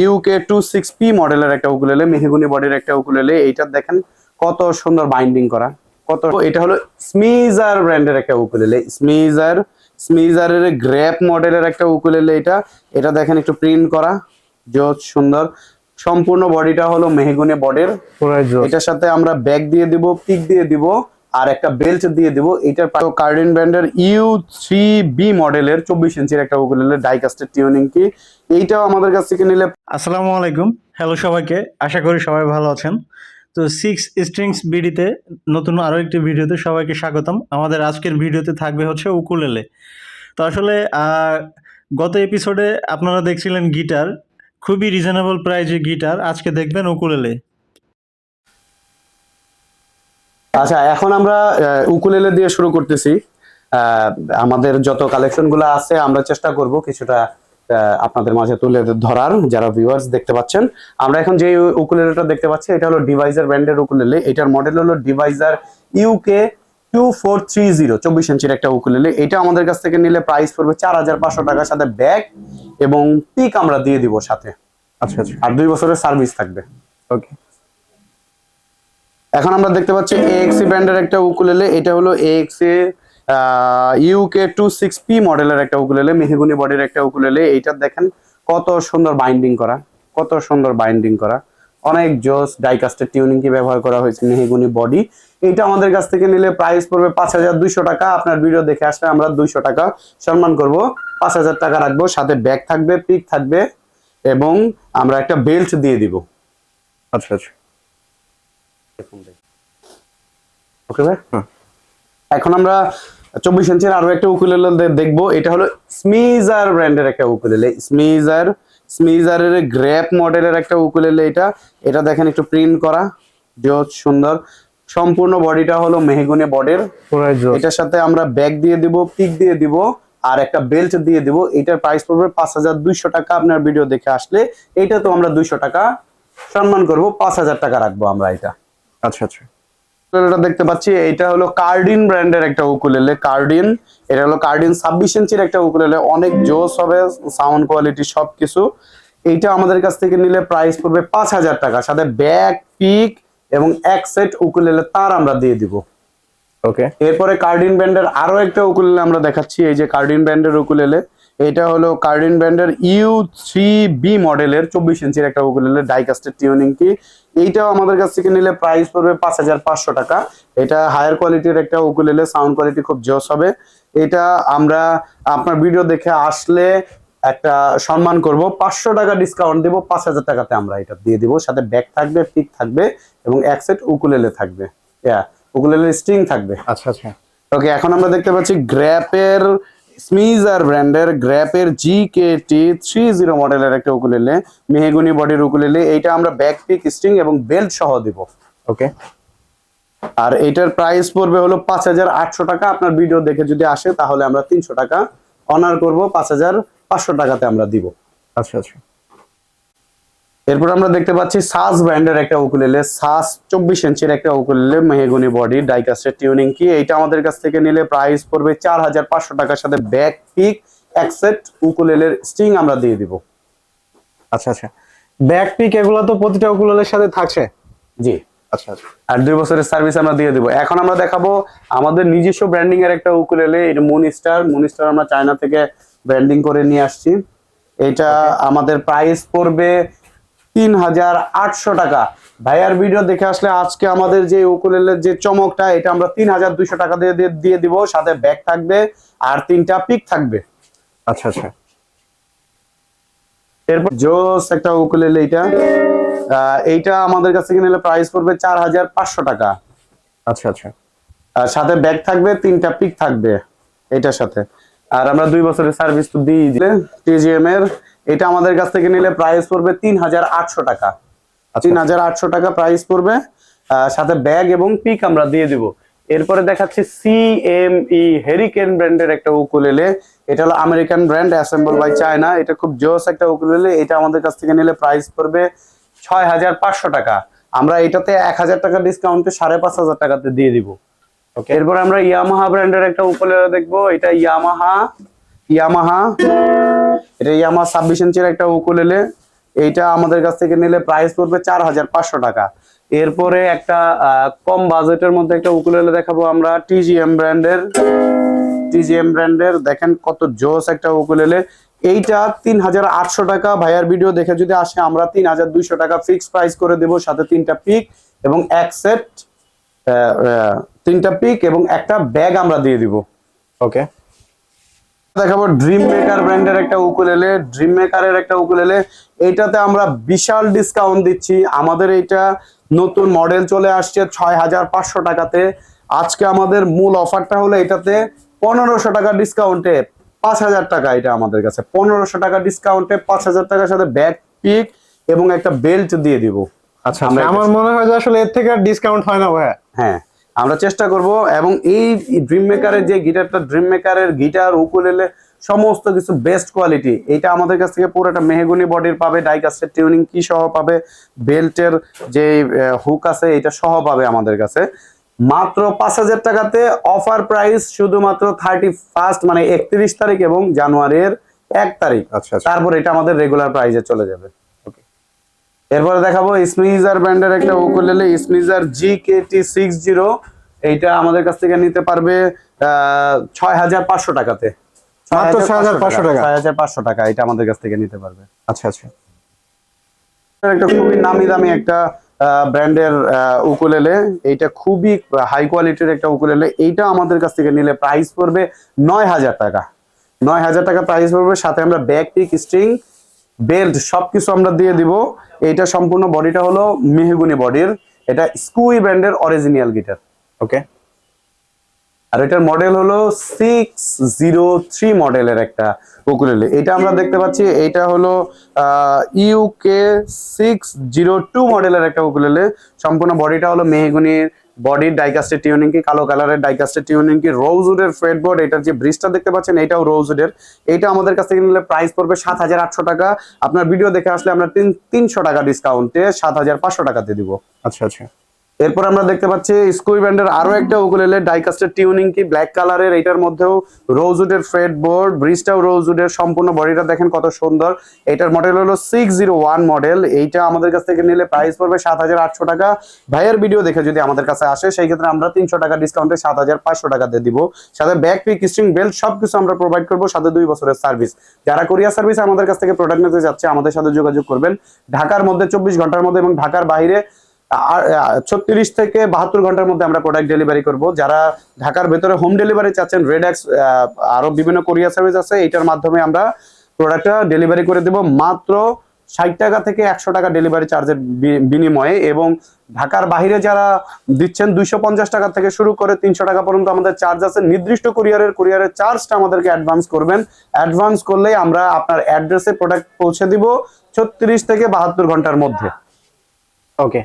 UK two six P মডেলের একটা ukulele মেহগুনি বডির একটা উকুলেলে এইটা দেখেন কত সুন্দর বাইন্ডিং করা। কত এটা হলো স্মিজার ব্র্যান্ডের একটা উকুলেলে। স্মিজার স্মিজারের গ্র্যাপ মডেলের একটা উকুলেলে এটা। এটা দেখেন একটু প্রিন্ট করা জোস সুন্দর। সম্পূর্ণ বডিটা হলো মেহগুনি বডির এটার সাথে আমরা ব্যাগ দিয়ে দিব পিক দিয়ে দিব। আর একটা বেল্ট দিয়ে দেবো, এটার কার্ডিন ব্র্যান্ডের ইউ থ্রি বি মডেলের চব্বিশ ইঞ্চির একটা উকুলেলে ডাইকাস্টের টিউনিং কি এইটাও আমাদের কাছ থেকে নিলে আসসালামু আলাইকুম হ্যালো সবাইকে, আশা করি সবাই ভালো আছেন। তো সিক্স স্ট্রিংস বিডিতে নতুন আরও একটি ভিডিওতে সবাইকে স্বাগতম। আমাদের আজকের ভিডিওতে থাকবে হচ্ছে উকুলেলে তো আসলে গত এপিসোডে আপনারা দেখছিলেন গিটার খুবই রিজনেবল প্রাইজে গিটার আজকে দেখবেন উকুলেলে আচ্ছা এখন আমরা উকুলেলে দিয়ে শুরু করতেছি। আমাদের যত কালেকশনগুলো আছে আমরা চেষ্টা করব কিছুটা আপনাদের মাঝে তুলে ধরার যারা ভিউয়ার্স দেখতে পাচ্ছেন। আমরা এখন যে উকুলেলেটা দেখতে পাচ্ছি এটা হলো ডিভাইজার ব্র্যান্ডের উকুলেলে। এটার মডেল হলো Deviser UK two four three zero চব্বিশ ইঞ্চির একটা উকুলেলে। এটা আমাদের কাছ থেকে নিলে প্রাইস পড়বে চার হাজার পাঁচশো টাকার সাথে ব্যাগ এবং পিক আমরা দিয়ে দিব সাথে। আচ্ছা আচ্ছা। আর দুই বছরের সার্ভিস থাকবে। ওকে এখন আমরা দেখতে পাচ্ছি এএক্সি ব্র্যান্ডের একটা উকুলেলে, এটা হলো এএক্সি ইউকে টু সিক্স পি মডেলের একটা উকুলেলে, মেহগুনি বডির একটা উকুলেলে। এইটা দেখেন কত সুন্দর বাইন্ডিং করা, কত সুন্দর বাইন্ডিং করা। অনেক জোস ডাইকাস্টের টিউনিং কি ব্যবহার করা হয়েছে মেহগুনি বডি। এটা আমাদের কাছ থেকে নিলে প্রাইস পড়বে পাঁচ হাজার দুইশো টাকা। আপনার ভিডিও দেখে আসলে আমরা দুইশো টাকা সম্মান করব। পাঁচ হাজার টাকা রাখব, সাথে ব্যাগ থাকবে পিক থাকবে, এবং আমরা একটা বেল্ট দিয়ে দিব। আচ্ছা আচ্ছা। ওকে ভাই? এখন আমরা চব্বিশ ইঞ্চের আরও একটা উকুলেলে দেখব। এটা হলো স্মিজার ব্র্যান্ডের একটা উকুলেলে স্মিজার স্মিজারের গ্র্যাপ মডেলের একটা উকুলেলে এটা। এটা দেখেন একটু প্রিন্ট করা। জোস সুন্দর। সম্পূর্ণ বডিটা হলো মেহগুনি বডির এটার সাথে আমরা ব্যাগ দিয়ে দিব পিক দিয়ে দিব আর একটা বেল্ট দিয়ে দিব। এটার প্রাইস পড়বে পাঁচ হাজার দুইশো টাকা। আপনার ভিডিও দেখে আসলে এটা তো আমরা দুইশো টাকা সম্মান করব। পাঁচ হাজার টাকা রাখব আমরা এটা। আচ্ছা আচ্ছা। উকুলেলেটা দেখতে পাচ্ছি এটা হলো কার্ডিন ব্র্যান্ডের একটা উকুলেলে কার্ডিন। এটা হলো কার্ডিন ছাব্বিশ ইঞ্চির একটা উকুলেলে। অনেক জোস হবে সাউন্ড কোয়ালিটি সবকিছু। এইটা আমাদের কাছ থেকে নিলে প্রাইস পড়বে পাঁচ হাজার টাকা। সাথে ব্যাগ পিক এবং এক সেট উকুলেলে তার আমরা দিয়ে দিব। ওকে। এরপরে কার্ডিন ব্র্যান্ডের আরও একটা উকুলেলে আমরা দেখাচ্ছি। এই যে কার্ডিন ব্র্যান্ডের উকুলেলে এটা হলো কার্ডিন ব্র্যান্ডের ইউ থ্রি বি মডেলের চব্বিশ ইঞ্চির একটা উকুলেলে ডাইকাস্টের টিউনিং কি এইটাও আমাদের কাছ থেকে নিলে প্রাইস পড়বে পাঁচ হাজার পাঁচশো টাকা। এটা হায়ার কোয়ালিটির একটা উকুলেলে সাউন্ড কোয়ালিটি খুব জোস হবে। এটা আমরা আপনার ভিডিও দেখে আসলে একটা সম্মান করব। পাঁচশো টাকা ডিসকাউন্ট দেবো পাঁচ হাজার টাকাতে আমরা এটা দিয়ে দিব। সাথে ব্যাগ থাকবে পিক থাকবে এবং এক সেট উকুলেলে থাকবে। হ্যাঁ উকুলেলে স্ট্রিং থাকবে। আচ্ছা আচ্ছা। ওকে এখন আমরা দেখতে পাচ্ছি গ্র্যাপের স্মিজার ব্র্যান্ডের গ্র্যাপের জি কে টি থ্রি জিরো মডেলের একটা উকুলেলে মেহেগুনি বডির উকুলেলে এইটা আমরা ব্যাক পিক স্ট্রিং এবং বেল্ট সহ দিব ওকে আর এটার প্রাইস পড়বে হলো পাঁচ হাজার আটশো টাকা। আপনার ভিডিও দেখে যদি আসে, তাহলে আমরা তিনশো টাকা অনার করব, পাঁচ হাজার পাঁচশো টাকাতে আমরা দিব। আচ্ছা আচ্ছা। এরপর আমরা দেখতে পাচ্ছি সাস ব্র্যান্ডের একটা উকুলেলে সাস চব্বিশ ইঞ্চির একটা উকুলেলে মেহগুনি বডি ডাইকাস্টের টিউনিং কি এইটা আমাদের কাছ থেকে নিলে প্রাইস পড়বে চার হাজার পাঁচশো টাকার সাথে ব্যাক পিক একসেট উকুলেলের স্ট্রিং আমরা দিয়ে দিব। আচ্ছা আচ্ছা। ব্যাক পিক এগুলো তো প্রতিটা উকুলেলের সাথে থাকছে? জি। আচ্ছা আচ্ছা। আর দুই বছরের সার্ভিস আমরা দিয়ে দিব। এখন আমরা দেখাবো আমাদের নিজস্ব ব্র্যান্ডিং এর একটা উকুলেলে এটা মুনিস্টার মুনিস্টার আমরা চায়না থেকে ব্র্যান্ডিং করে নিয়ে আসছি। এটা আমাদের প্রাইস পড়বে তিন হাজার আটশো টাকা। ভাইয়ার ভিডিও দেখে আসলে আজকে আমাদের যে উকুলেলের যে চমকটা এটা আমরা তিন হাজার দুইশো টাকা দিয়ে দিয়ে- দিয়ে দিব। সাথে ব্যাগ থাকবে আর তিনটা পিক থাকবে। আচ্ছা আচ্ছা। এরপর জোস একটা উকুলেলে আহ, এইটা আমাদের কাছ থেকে নিলে প্রাইস পড়বে চার হাজার পাঁচশো টাকা। আচ্ছা আচ্ছা। আর সাথে ব্যাগ থাকবে তিনটা পিক থাকবে। এটার সাথে। আর আমরা দুই বছরের সার্ভিস তো দিই দিলে টিজিএম এর। এটা আমাদের কাছ থেকে নিলে প্রাইস পড়বে তিন হাজার আটশো টাকা। আচ্ছা। তিন হাজার আটশো টাকা প্রাইস পড়বে সাথে ব্যাগ এবং পিক আমরা দিয়ে দিব। এরপরে দেখাচ্ছি সিএমই হেরিকেন ব্র্যান্ডের একটা উকুলেলে। এটা হলো American brand assemble by China এটা খুব জোস একটা উকুলেলে। এটা আমাদের কাছ থেকে নিলে প্রাইস পড়বে ছয় হাজার পাঁচশো টাকা। আমরা এটাতে এক হাজার টাকা ডিসকাউন্টে সাড়ে পাঁচ হাজার টাকাতে দিয়ে দিব। ওকে এরপর আমরা ইয়ামাহা ব্র্যান্ডের একটা উকুলেলে দেখব। এটা ইয়ামাহা ইয়ামাহা এটা ইয়ামাহা ছাব্বিশ ইঞ্চির একটা উকুলেলে এইটা আমাদের কাছ থেকে নিলে প্রাইস পড়বে চার হাজার পাঁচশো টাকা। এরপরে একটা কম বাজেটের মধ্যে একটা উকুলেলে দেখাবো আমরা টিজিএম ব্র্যান্ডের টিজিএম ব্র্যান্ডের দেখেন কত জোস একটা উকুলেলে এইটা তিন হাজার আটশো টাকা। ভাইয়ার ভিডিও দেখে যদি আসে, আমরা তিন হাজার দুইশো টাকা ফিক্স প্রাইস করে দেবো, সাথে তিনটা পিক এবং এক সেট তিনটা পিক এবং একটা ব্যাগ আমরা দিয়ে দিব। ওকে দেখাবো ড্রিম মেকার ব্র্যান্ডের একটা উকুলেলে ড্রিম মেকারের একটা উকুলেলে। এইটাতে আমরা বিশাল ডিসকাউন্ট দিচ্ছি। আমাদের এইটা নতুন মডেল চলে আসছে ছয় হাজার পাঁচশো টাকাতে। আজকে আমাদের মূল অফারটা হলো এটাতে পনেরোশো টাকা ডিসকাউন্টে পাঁচ হাজার টাকা এটা আমাদের কাছে। পনেরোশো টাকা ডিসকাউন্টে পাঁচ হাজার টাকার সাথে ব্যাগ পিক এবং একটা বেল্ট দিয়ে দিব। আচ্ছা আচ্ছা, আমার মনে হয় যে আসলে এর থেকে আর ডিসকাউন্ট হয় না ভাইয়া। হ্যাঁ। আমরা চেষ্টা করব এবং এই ড্রিম মেকারের যে গিটারটা ড্রিম মেকারের গিটার উকুলেলে সমস্ত কিছু বেস্ট কোয়ালিটি এটা আমাদের কাছ থেকে পুরোটা মেহগুনি বডির পাবে ডাইকাস্টের টিউনিং কি সহ পাবে বেল্টের যে হুক আছে এটা সহ পাবে আমাদের কাছে। মাত্র পাঁচ হাজার টাকাতে অফার প্রাইস শুধুমাত্র থার্টি ফার্স্ট মানে একত্রিশ তারিখ এবং জানুয়ারির এক তারিখ। আচ্ছা আচ্ছা। তারপর এটা আমাদের রেগুলার প্রাইসে চলে যাবে। এরপরে দেখাবো স্মিজার ব্র্যান্ডের একটা ukulele Smiger G K T six zero এইটা আমাদের কাছ থেকে নিতে পারবে ছয় হাজার পাঁচশো টাকাতে। মাত্র 6,500 টাকা। ছয় হাজার পাঁচশো টাকা এটা আমাদের কাছ থেকে নিতে পারবে। আচ্ছা আচ্ছা। একটা খুবই নামি দামি একটা ব্র্যান্ডের উকুলেলে এইটা খুবই হাই কোয়ালিটির একটা উকুলেলে এইটা আমাদের কাছ থেকে নিলে প্রাইস পড়বে নয় হাজার টাকা। নয় হাজার টাকা প্রাইস পড়বে সাথে আমরা ব্যাগ পিক স্ট্রিং বেল্ট সবকিছু আমরা দিয়ে দিব। এইটা সম্পূর্ণ বডিটা হলো মেহগুনি বডির। এটা স্কুই ব্র্যান্ডের অরিজিনাল গিটার, ওকে? আর এটার মডেল হলো সিক্স জিরো থ্রি মডেলের একটা উকুলেলে এটা আমরা দেখতে পাচ্ছি, এটা হলো ইউকে সিক্স জিরো টু মডেলের একটা উকুলেলে সম্পূর্ণ বডিটা হলো মেহগুনির বডির ডাইকাস্টের টিউনিং কি, কালো কালারের ডাইকাস্টের টিউনিং কি, রোজউডের ফ্রেডবোর্ড, এটার যে ব্রিজটা দেখতে পাচ্ছেন, এটাও রোজউডের। এটা আমাদের কাছ থেকে নিলে প্রাইস পড়বে সাত হাজার আটশো টাকা। আপনার ভিডিও দেখে আসলে আমরা তিন তিনশো টাকা ডিসকাউন্টে সাত হাজার পাঁচশো টাকাতে দিব। আচ্ছা আচ্ছা। এরপর আমরা দেখতে পাচ্ছি স্কুই ব্যান্ডের আরও একটা উকুলেলে ডাইকাস্টের টিউনিং কি ব্ল্যাক কালারের এটার মধ্যেও রোজউডের ফ্রেড বোর্ড ব্রিজটাও রোজউডের সম্পূর্ণ বডিটা দেখেন কত সুন্দর। এটার মডেল হলো সিক্স জিরো ওয়ান মডেল এইটা আমাদের কাছ থেকে নিলে প্রাইস পড়বে সাত হাজার আটশো টাকা। ভাইয়ের ভিডিও দেখে যদি আমাদের কাছে আসে, সেই ক্ষেত্রে আমরা তিনশো টাকা ডিসকাউন্টে সাত হাজার পাঁচশো টাকাতে দিব। সাথে ব্যাক পিক স্ট্রিং বেল্ট সবকিছু আমরা প্রোভাইড করব সাথে দুই বছরের সার্ভিস যারা কোরিয়ার সার্ভিস আমাদের কাছ থেকে প্রোডাক্ট নিতে যাচ্ছে, আমাদের সাথে যোগাযোগ করবেন। ঢাকার মধ্যে চব্বিশ ঘণ্টার মধ্যে এবং ঢাকার বাইরে ছত্রিশ থেকে বাহাত্তর ঘণ্টার মধ্যে আমরা প্রোডাক্ট ডেলিভারি করব। যারা ঢাকার ভেতরে হোম ডেলিভারি চাচ্ছেন রেডেক্স আরও বিভিন্ন কোরিয়ার সার্ভিস আছে এটার মাধ্যমে আমরা প্রোডাক্টটা ডেলিভারি করে দেব। মাত্র ষাট টাকা থেকে একশো টাকা ডেলিভারি চার্জের বিনিময়ে এবং ঢাকার বাইরে যারা দিচ্ছেন, দুইশো পঞ্চাশ টাকা থেকে শুরু করে তিনশো টাকা পর্যন্ত আমাদের চার্জ আছে। নির্দিষ্ট কুরিয়ারের কুরিয়ারের চার্জটা আমাদেরকে অ্যাডভান্স করবেন। অ্যাডভান্স করলেই আমরা আপনার অ্যাড্রেসে প্রোডাক্ট পৌঁছে দিব ছত্রিশ থেকে বাহাত্তর ঘণ্টার মধ্যে। ওকে